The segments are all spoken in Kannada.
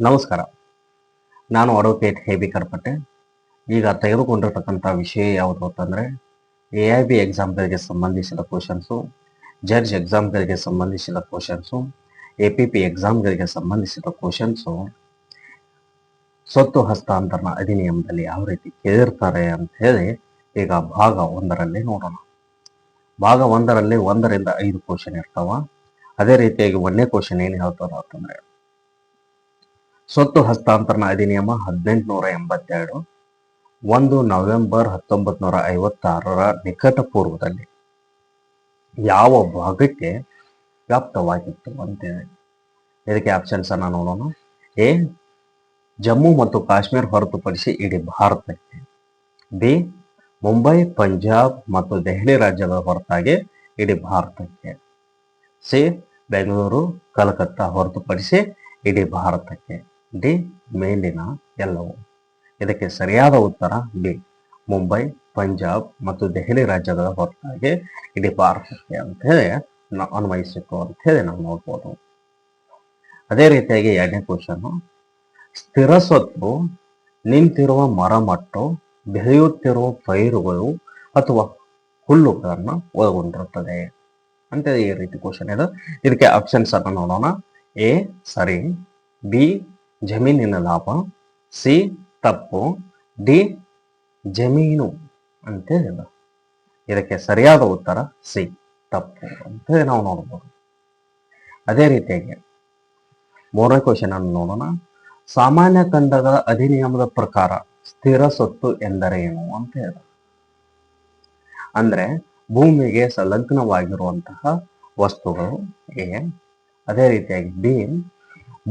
ನಮಸ್ಕಾರ. ನಾನು ಅಡ್ವೊಕೇಟ್ ಹೇಬಿ ಕರ್ಪಟ್ಟೆ ಈಗ ತೆಗೆದುಕೊಂಡಿರ್ತಕ್ಕಂಥ ವಿಷಯ ಯಾವುದು ಅಂತಂದರೆ, ಎ ಐ ಬಿ ಎಕ್ಸಾಮ್ಗಳಿಗೆ ಸಂಬಂಧಿಸಿದ ಕ್ವಶನ್ಸು ಜಡ್ಜ್ ಎಕ್ಸಾಮ್ಗಳಿಗೆ ಸಂಬಂಧಿಸಿದ ಕ್ವಶನ್ಸು ಎ ಪಿ ಪಿ ಎಕ್ಸಾಮ್ಗಳಿಗೆ ಸಂಬಂಧಿಸಿದ ಕ್ವಶನ್ಸು ಸ್ವತ್ತು ಹಸ್ತಾಂತರಣ ಅಧಿನಿಯಮದಲ್ಲಿ ಯಾವ ರೀತಿ ಕೇಳಿರ್ತಾರೆ ಅಂತ ಹೇಳಿ ಈಗ ಭಾಗ ಒಂದರಲ್ಲಿ ನೋಡೋಣ. ಭಾಗ ಒಂದರಲ್ಲಿ ಒಂದರಿಂದ ಐದು ಕ್ವಶನ್ ಇರ್ತಾವ. ಅದೇ ರೀತಿಯಾಗಿ ಒಂದೇ ಕ್ವಶನ್ ಏನು ಹೇಳ್ತಾರೆ ಅಂತಂದ್ರೆ ಸ್ವತ್ತು ಹಸ್ತಾಂತರಣ ಅಧಿನಿಯಮ ಹದಿನೆಂಟುನೂರ ಎಂಬತ್ತೆರಡು, ಒಂದು ನವೆಂಬರ್ ಹತ್ತೊಂಬತ್ ನೂರ ಐವತ್ತಾರರ ನಿಕಟ ಪೂರ್ವದಲ್ಲಿ ಯಾವ ಭಾಗಕ್ಕೆ ವ್ಯಾಪ್ತವಾಗಿತ್ತು ಅಂತೇಳಿ. ಇದಕ್ಕೆ ಆಪ್ಷನ್ಸ್ ಅನ್ನ ನೋಡೋಣ. ಎ, ಜಮ್ಮು ಮತ್ತು ಕಾಶ್ಮೀರ ಹೊರತುಪಡಿಸಿ ಇಡೀ ಭಾರತಕ್ಕೆ. ಬಿ, ಮುಂಬೈ, ಪಂಜಾಬ್ ಮತ್ತು ದೆಹಲಿ ರಾಜ್ಯದ ಹೊರತಾಗಿ ಇಡೀ ಭಾರತಕ್ಕೆ. ಸಿ, ಬೆಂಗಳೂರು, ಕಲ್ಕತ್ತಾ ಹೊರತುಪಡಿಸಿ ಇಡೀ ಭಾರತಕ್ಕೆ. ಡಿ ಮೇಲಿನ ಎಲ್ಲವೂ. ಇದಕ್ಕೆ ಸರಿಯಾದ ಉತ್ತರ ಡಿ. ಮುಂಬೈ, ಪಂಜಾಬ್ ಮತ್ತು ದೆಹಲಿ ರಾಜ್ಯಗಳ ಹೊರತಾಗಿ ಇಡೀ ಭಾರತಕ್ಕೆ ಅಂತ ಹೇಳಿ ನಾವು ಅಂತ ಹೇಳಿ ನಾವು ನೋಡ್ಬೋದು. ಅದೇ ರೀತಿಯಾಗಿ ಎರಡನೇ ಕ್ವಶನ್. ಸ್ಥಿರ ಸ್ವತ್ತು ನಿಂತಿರುವ ಮರಮಟ್ಟು, ಬೆಳೆಯುತ್ತಿರುವ ಪೈರುಗಳು ಅಥವಾ ಹುಲ್ಲುಗಳನ್ನು ಒಳಗೊಂಡಿರುತ್ತದೆ. ಅಂತ ಈ ರೀತಿ ಕ್ವಶನ್ ಇದೆ. ಇದಕ್ಕೆ ಆಪ್ಷನ್ಸ್ ಅನ್ನು ನೋಡೋಣ. ಎ, ಸರಿ. ಬಿ ಜಮೀನಿನ ಲಾಭ, ಸಿ ತಪ್ಪು, ಡಿ ಜಮೀನು ಅಂತ ಹೇಳಿದ ಇದಕ್ಕೆ ಸರಿಯಾದ ಉತ್ತರ ಸಿ ತಪ್ಪು ಅಂತೇಳಿ ನಾವು ನೋಡ್ಬೋದು. ಅದೇ ರೀತಿಯಾಗಿ ಮೂರನೇ ಕ್ವಶನ್ ಅನ್ನು ನೋಡೋಣ. ಸಾಮಾನ್ಯ ತಂಡದ ಅಧಿನಿಯಮದ ಪ್ರಕಾರ ಸ್ಥಿರ ಸ್ವತ್ತು ಎಂದರೇನು ಅಂತ ಹೇಳ ಅಂದ್ರೆ ಭೂಮಿಗೆ ಸಲಗ್ನವಾಗಿರುವಂತಹ ವಸ್ತುಗಳು ಎ, ಅದೇ ರೀತಿಯಾಗಿ ಬಿ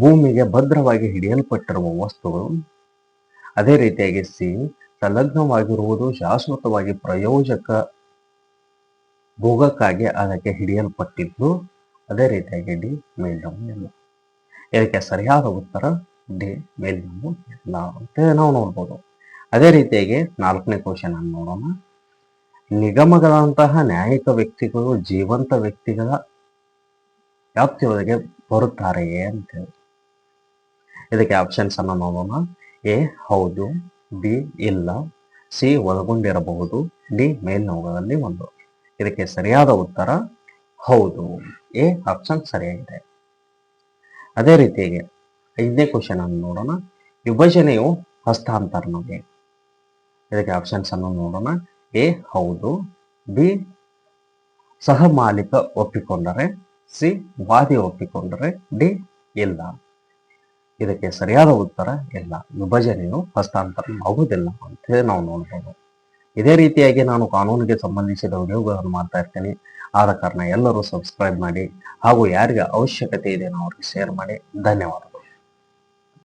ಭೂಮಿಗೆ ಭದ್ರವಾಗಿ ಹಿಡಿಯಲ್ಪಟ್ಟಿರುವ ವಸ್ತುಗಳು, ಅದೇ ರೀತಿಯಾಗಿ ಸಿ ಸಂಲಗ್ನವಾಗಿರುವುದು ಶಾಶ್ವತವಾಗಿ ಪ್ರಯೋಜಕ ಭೋಗಕ್ಕಾಗಿ ಅದಕ್ಕೆ ಹಿಡಿಯಲ್ಪಟ್ಟಿದ್ದು, ಅದೇ ರೀತಿಯಾಗಿ ಡಿ ಮೇಲ್ನಮು ಎಲ್ಲ ಇದಕ್ಕೆ ಸರಿಯಾದ ಉತ್ತರ ಡಿ ಮೇಲ್ನಮು ಎಲ್ಲ ಅಂತ ನಾವು ನೋಡ್ಬೋದು. ಅದೇ ರೀತಿಯಾಗಿ ನಾಲ್ಕನೇ ಕ್ವಶನ್ ಅನ್ನು ನೋಡೋಣ. ನಿಗಮಗಳಂತಹ ನ್ಯಾಯಿಕ ವ್ಯಕ್ತಿಗಳು, ಜೀವಂತ ವ್ಯಕ್ತಿಗಳ ವ್ಯಾಪ್ತಿಯೊಳಗೆ ಬರುತ್ತಾರೆಯೇ ಅಂತ ಹೇಳಿ ಇದಕ್ಕೆ ಆಪ್ಷನ್ಸ್ ಅನ್ನು ನೋಡೋಣ. ಎ, ಹೌದು, ಬಿ, ಇಲ್ಲ, ಸಿ, ಒಳಗೊಂಡಿರಬಹುದು, ಡಿ ಮೇಲ್ನವುಗಳಲ್ಲಿ ಒಂದು. ಇದಕ್ಕೆ ಸರಿಯಾದ ಉತ್ತರ, ಹೌದು. ಎ ಆಪ್ಷನ್ ಸರಿಯಾಗಿದೆ. ಅದೇ ರೀತಿಯಾಗಿ ಐದನೇ ಕ್ವಶನ್ ಅನ್ನು ನೋಡೋಣ. ವಿಭಜನೆಯು ಹಸ್ತಾಂತರಣವೇ ಇದಕ್ಕೆ ಆಪ್ಷನ್ಸ್ ಅನ್ನು ನೋಡೋಣ. ಎ, ಹೌದು, ಬಿ, ಸಹ ಮಾಲೀಕ ಒಪ್ಪಿಕೊಂಡರೆ, ಸಿ, ವಾದಿ ಒಪ್ಪಿಕೊಂಡರೆ, ಡಿ, ಇಲ್ಲ. ಇದಕ್ಕೆ ಸರಿಯಾದ ಉತ್ತರ ಇಲ್ಲ. ವಿಭಜನೆಯು ಹಸ್ತಾಂತರ ಆಗುವುದಿಲ್ಲ ಅಂತ ಹೇಳಿ ನಾವು ನೋಡ್ಬೋದು. ಇದೇ ರೀತಿಯಾಗಿ ನಾನು ಕಾನೂನಿಗೆ ಸಂಬಂಧಿಸಿದ ವಿಡಿಯೋಗಳನ್ನು ಮಾಡ್ತಾ ಇರ್ತೀನಿ. ಆದ ಕಾರಣ ಎಲ್ಲರೂ ಸಬ್ಸ್ಕ್ರೈಬ್ ಮಾಡಿ ಹಾಗೂ ಯಾರಿಗೆ ಅವಶ್ಯಕತೆ ಇದೆ ಅವ್ರಿಗೆ ಶೇರ್ ಮಾಡಿ. ಧನ್ಯವಾದ